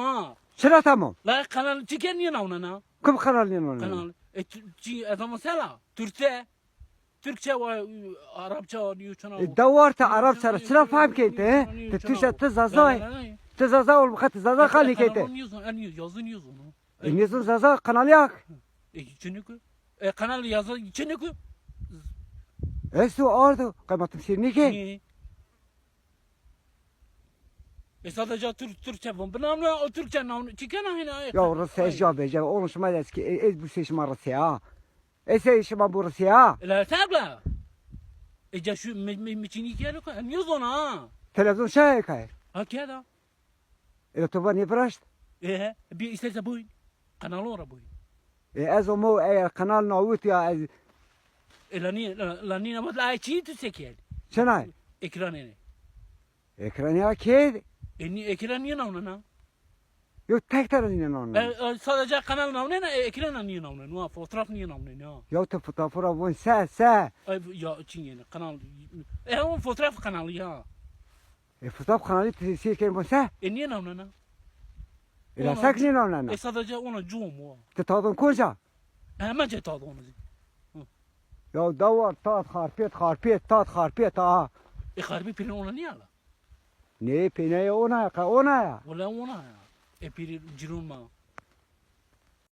Ha. چرا تمام La kanal çiken niye ona na? کم خلال نیم Kanal. E çi adamı sela. Türkçe. Türkçe ve Arapça diyor çana. دوار تا عرب سر چرا فهم کیته تتیش تزازای تزازا اول بخط تزازا خالی کیته En yazın yazın onu. نیزون زازا قنالیاک E çünkü e kanal yazı çünkü استو آردو قیمتم شیرنی E, sadece Türk Türkçe bu. Ben ama o Türkçe namı çıkan hina. Ya Rusya jabeje. Onun şuma eski ez bu seçim Rusya. Ese şuma bu Rusya. E, la tabla. Ece şu miçini kiyalo ka. Niye zona? Televizyon şey kayır. Ha kiyada. Ele tu bani brast? Eh, bir istese bu. Kanal ora bu. Eh, ez o mu e kanal nawut ya ez. Elani lani nabat la çi tu sekiyel. Şenay. Ekranı. ne? Ekranı akid. E niye ekilen niye navnana? Yok tek tarafı niye navnana? E, e, sadece kanal navnana, e, ekilen niye navnana? Ha, fotoğraf niye navnana? Ya Yok da fotoğrafı bu se se. E, ya için kanal. E o fotoğraf kanalı ya. E fotoğraf kanalı tesirken bu se. E niye navnana? E la sak niye navnana? E sadece ona cum o. Tetadın koca. Hemen tetadın onu. Ya davar tat harpiyet harpiyet tat harpiyet ha. E harbi pilin ona niye ala? Ne pinaya ona ka ona. ya? Wala ona. E piri jirun ma.